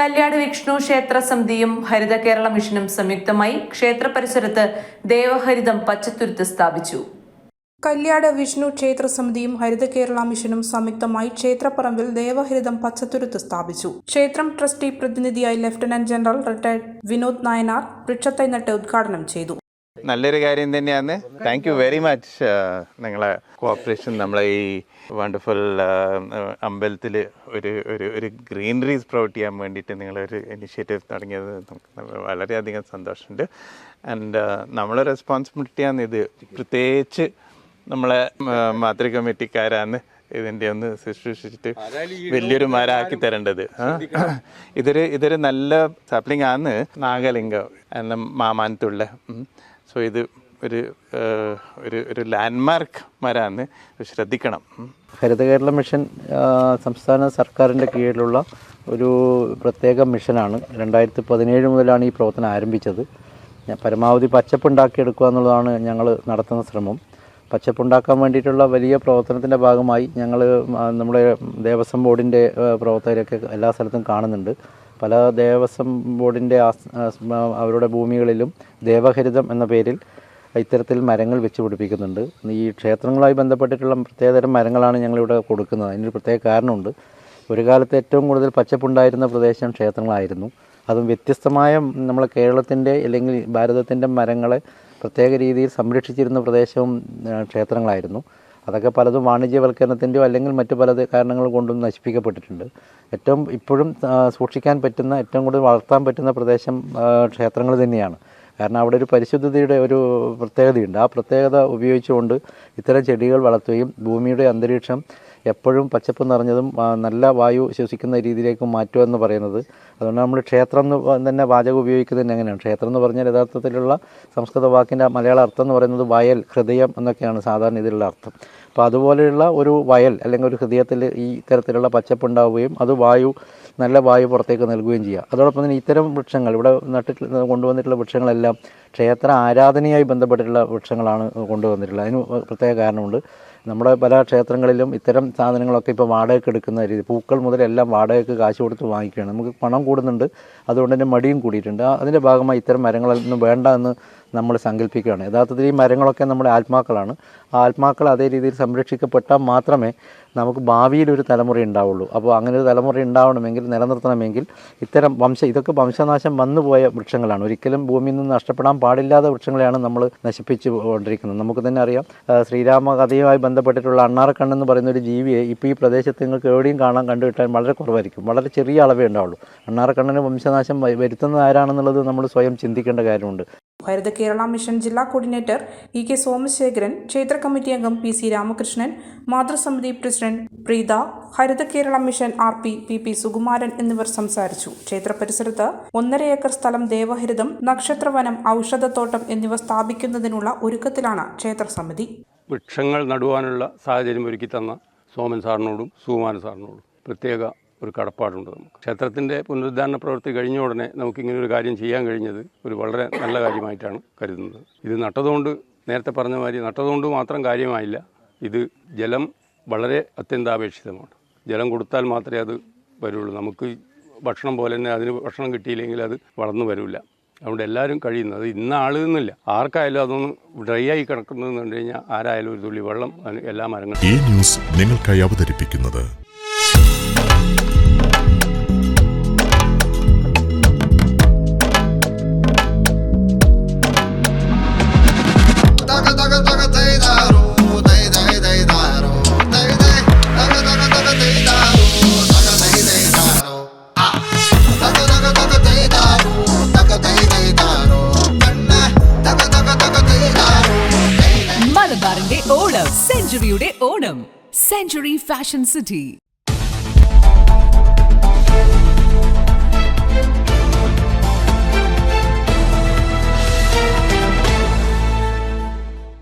കല്യാട് വിഷ്ണു ക്ഷേത്ര സമിതിയും ഹരിത കേരള മിഷനും സംയുക്തമായി ക്ഷേത്ര പരിസരത്ത് ദേവഹരിതം പച്ചത്തുരുത്ത് സ്ഥാപിച്ചു. കല്യാട് വിഷ്ണു ക്ഷേത്ര സമിതിയും ഹരിത കേരള മിഷനും സംയുക്തമായി ക്ഷേത്രപ്പറമ്പിൽ ദേവഹരിതം പച്ചത്തുരുത്ത് സ്ഥാപിച്ചു. ക്ഷേത്രം ട്രസ്റ്റി പ്രതിനിധിയായി lieutenant general retired Vinod Nayanar വൃക്ഷത്തൈ നട്ട് ഉദ്ഘാടനം ചെയ്തു. നല്ലൊരു കാര്യം തന്നെയാണ്. താങ്ക് യു വെരി മച്ച് നിങ്ങളെ കോപ്പറേഷൻ നമ്മളെ ഈ വണ്ടർഫുൾ അമ്പലത്തിൽ ഒരു ഒരു ഒരു ഗ്രീനറീസ് പ്രൊവൈഡ് ചെയ്യാൻ വേണ്ടിയിട്ട് നിങ്ങളൊരു ഇനിഷ്യേറ്റീവ് തുടങ്ങിയത് നമുക്ക് വളരെയധികം സന്തോഷമുണ്ട്. ആൻഡ് നമ്മളെ റെസ്പോൺസിബിലിറ്റിയാണ് ഇത്. പ്രത്യേകിച്ച് നമ്മളെ മാതൃ കമ്മിറ്റിക്കാരാണ് ഇതിന്റെ ഒന്ന് ശുശ്രൂഷിച്ചിട്ട് വലിയൊരു മരാക്കി തരേണ്ടത്? ഇതൊരു ഇതൊരു നല്ല സാപ്ലിംഗ് ആണ് നാഗലിംഗം എന്ന മാമാനത്തുള്ള സോ ഇത് ഒരു ഒരു ഒരു ലാൻഡ്മാർക്ക് മരാന്ന് ശ്രദ്ധിക്കണം. ഹരിത കേരള മിഷൻ സംസ്ഥാന സർക്കാരിന്റെ കീഴിലുള്ള ഒരു പ്രത്യേക മിഷനാണ്. രണ്ടായിരത്തി പതിനേഴ് മുതലാണ് ഈ പ്രവർത്തനം ആരംഭിച്ചത്. പരമാവധി പച്ചപ്പുണ്ടാക്കിയെടുക്കുക എന്നുള്ളതാണ് ഞങ്ങൾ നടത്തുന്ന ശ്രമം. പച്ചപ്പുണ്ടാക്കാൻ വേണ്ടിയിട്ടുള്ള വലിയ പ്രവർത്തനത്തിന്റെ ഭാഗമായി ഞങ്ങൾ നമ്മുടെ ദേവസ്വം ബോർഡിന്റെ പ്രവർത്തകരൊക്കെ എല്ലാ സ്ഥലത്തും കാണുന്നുണ്ട്. പല ദേവസ്വം ബോർഡിന്റെ അവരുടെ ഭൂമികളിലും ദേവഹരിതം എന്ന പേരിൽ ഇത്തരത്തിൽ മരങ്ങൾ വെച്ച് പിടിപ്പിക്കുന്നുണ്ട്. ഈ ക്ഷേത്രങ്ങളുമായി ബന്ധപ്പെട്ടിട്ടുള്ള പ്രത്യേകതരം മരങ്ങളാണ് ഞങ്ങളിവിടെ കൊടുക്കുന്നത്. അതിനൊരു പ്രത്യേക കാരണമുണ്ട്. ഒരു കാലത്ത് ഏറ്റവും കൂടുതൽ പച്ചപ്പുണ്ടായിരുന്ന പ്രദേശം ക്ഷേത്രങ്ങളായിരുന്നു. അതും വ്യത്യസ്തമായ നമ്മളെ കേരളത്തിന്റെ അല്ലെങ്കിൽ ഭാരതത്തിന്റെ മരങ്ങളെ പ്രത്യേക രീതിയിൽ സംരക്ഷിച്ചിരുന്ന പ്രദേശവും ക്ഷേത്രങ്ങളായിരുന്നു. അതൊക്കെ പലതും വാണിജ്യവൽക്കരണത്തിന്റെയോ അല്ലെങ്കിൽ മറ്റു പല കാരണങ്ങൾ കൊണ്ടും നശിപ്പിക്കപ്പെട്ടിട്ടുണ്ട്. ഏറ്റവും ഇപ്പോഴും സൂക്ഷിക്കാൻ പറ്റുന്ന ഏറ്റവും കൂടുതൽ വളർത്താൻ പറ്റുന്ന പ്രദേശം ക്ഷേത്രങ്ങൾ തന്നെയാണ്. കാരണം അവിടെ ഒരു പരിശുദ്ധതയുടെ ഒരു പ്രത്യേകതയുണ്ട്. ആ പ്രത്യേകത ഉപയോഗിച്ചുകൊണ്ട് ഇത്തരം ചെടികൾ വളർത്തുകയും ഭൂമിയുടെ അന്തരീക്ഷം എപ്പോഴും പച്ചപ്പ് നിറഞ്ഞതും നല്ല വായു ശ്വസിക്കുന്ന രീതിയിലേക്ക് മാറ്റുക എന്ന് പറയുന്നത്. അതുകൊണ്ട് നമ്മൾ ക്ഷേത്രം എന്ന് തന്നെ വാചകം ഉപയോഗിക്കുന്നത് എങ്ങനെയാണ്? ക്ഷേത്രം എന്ന് പറഞ്ഞാൽ യഥാർത്ഥത്തിലുള്ള സംസ്കൃത വാക്കിന്റെ മലയാള അർത്ഥം എന്ന് പറയുന്നത് വയൽ ഹൃദയം എന്നൊക്കെയാണ് സാധാരണ ഇതിലുള്ള അർത്ഥം. അപ്പോൾ അതുപോലെയുള്ള ഒരു വയൽ അല്ലെങ്കിൽ ഒരു ഹൃദയത്തിൽ ഈ തരത്തിലുള്ള പച്ചപ്പ് ഉണ്ടാവുകയും അത് വായു നല്ല വായു പുറത്തേക്ക് നൽകുകയും ചെയ്യുക. അതോടൊപ്പം തന്നെ ഇത്തരം വൃക്ഷങ്ങൾ ഇവിടെ നട്ടിട്ട് കൊണ്ടുവന്നിട്ടുള്ള വൃക്ഷങ്ങളെല്ലാം ക്ഷേത്ര ആരാധനയായി ബന്ധപ്പെട്ടിട്ടുള്ള വൃക്ഷങ്ങളാണ് കൊണ്ടുവന്നിട്ടുള്ളത്. അതിന് പ്രത്യേക കാരണമുണ്ട്. നമ്മുടെ പല ക്ഷേത്രങ്ങളിലും ഇത്തരം സാധനങ്ങളൊക്കെ ഇപ്പോൾ വാടകയ്ക്ക് എടുക്കുന്ന രീതി പൂക്കൾ മുതൽ എല്ലാം വാടകയ്ക്ക് കാശ് കൊടുത്ത് വാങ്ങിക്കുകയാണ്. നമുക്ക് പണം കൂടുന്നുണ്ട്. അതുകൊണ്ട് തന്നെ മടിയും കൂടിയിട്ടുണ്ട്. അതിന്റെ ഭാഗമായി ഇത്തരം മരങ്ങളൊന്നും വേണ്ട എന്ന് നമ്മൾ സങ്കല്പിക്കുകയാണ് യഥാർത്ഥത്തിൽ ഈ മരങ്ങളൊക്കെ നമ്മുടെ ആത്മാക്കളാണ്. ആ ആത്മാക്കൾ അതേ രീതിയിൽ സംരക്ഷിക്കപ്പെട്ടാൽ മാത്രമേ നമുക്ക് ഭാവിയിൽ ഒരു തലമുറ ഉണ്ടാവുള്ളൂ. അപ്പോൾ അങ്ങനെ ഒരു തലമുറ ഉണ്ടാവണമെങ്കിൽ നിലനിർത്തണമെങ്കിൽ ഇത്തരം വംശ ഇതൊക്കെ വംശനാശം വന്നുപോയ വൃക്ഷങ്ങളാണ്. ഒരിക്കലും ഭൂമിയിൽ നിന്ന് നഷ്ടപ്പെടാൻ പാടില്ലാത്ത വൃക്ഷങ്ങളെയാണ് നമ്മൾ നശിപ്പിച്ചു കൊണ്ടിരിക്കുന്നത്. നമുക്ക് തന്നെ അറിയാം ശ്രീരാമ കഥയുമായി ബന്ധപ്പെട്ടിട്ടുള്ള അണ്ണാറക്കണ്ണ് എന്ന് പറയുന്ന ഒരു ജീവിയെ ഇപ്പോൾ ഈ പ്രദേശത്ത് നിങ്ങൾക്ക് എവിടെയും കാണാൻ കണ്ടുകിട്ടാൻ വളരെ കുറവായിരിക്കും. വളരെ ചെറിയ അളവേ ഉണ്ടാവുള്ളൂ. അണ്ണാറക്കണ്ണന് വംശനാശം വരുത്തുന്നത് ആരാണെന്നുള്ളത് നമ്മൾ സ്വയം ചിന്തിക്കേണ്ട കാര്യമുണ്ട്. ഹരിത കേരള മിഷൻ ജില്ലാ കോർഡിനേറ്റർ ഇ കെ സോമശേഖരൻ ക്ഷേത്ര കമ്മിറ്റി അംഗം P C Ramakrishnan മാതൃസമിതി president Preetha Haritha Kerala mission R P P P Sukumaran എന്നിവർ സംസാരിച്ചു. ക്ഷേത്ര പരിസരത്ത് ഒന്നര ഏക്കർ സ്ഥലം ദേവഹരിതം നക്ഷത്രവനം ഔഷധത്തോട്ടം എന്നിവ സ്ഥാപിക്കുന്നതിനുള്ള ഒരുക്കത്തിലാണ് ക്ഷേത്ര സമിതി. വൃക്ഷങ്ങൾ നടുവാനുള്ള സാഹചര്യം ഒരുക്കി തന്ന സോമൻ സാറിനോടും സുകുമാരൻ സാറിനോടും പ്രത്യേക ഒരു കടപ്പാടുണ്ട് നമുക്ക്. ക്ഷേത്രത്തിന്റെ പുനരുദ്ധാരണ പ്രവൃത്തി കഴിഞ്ഞ ഉടനെ നമുക്കിങ്ങനെ ഒരു കാര്യം ചെയ്യാൻ കഴിഞ്ഞത് ഒരു വളരെ നല്ല കാര്യമായിട്ടാണ് കരുതുന്നത്. ഇത് നട്ടതുകൊണ്ട് നേരത്തെ പറഞ്ഞ മാതിരി നട്ടതുകൊണ്ട് മാത്രം കാര്യമായില്ല. ഇത് ജലം വളരെ അത്യന്താപേക്ഷിതമാണ്. ജലം കൊടുത്താൽ മാത്രമേ അത് വരുള്ളൂ. നമുക്ക് ഭക്ഷണം പോലെ തന്നെ അതിന് ഭക്ഷണം കിട്ടിയില്ലെങ്കിൽ അത് വളർന്നു വരില്ല. അതുകൊണ്ട് എല്ലാവരും കഴിയുന്നത് ഇന്ന ആളെന്നില്ല. ആർക്കായാലും അതൊന്ന് ഡ്രൈ ആയി കിടക്കുന്നതെന്ന് കണ്ടു കഴിഞ്ഞാൽ ആരായാലും ഒരു തുള്ളി വെള്ളം എല്ലാ മരങ്ങളും ഈ ന്യൂസ് നിങ്ങൾക്കായി അവതരിപ്പിക്കുന്നത് tay. ഓണം സെഞ്ചുറിയുടെ ഓണം സെഞ്ചുറി ഫാഷൻ സിറ്റി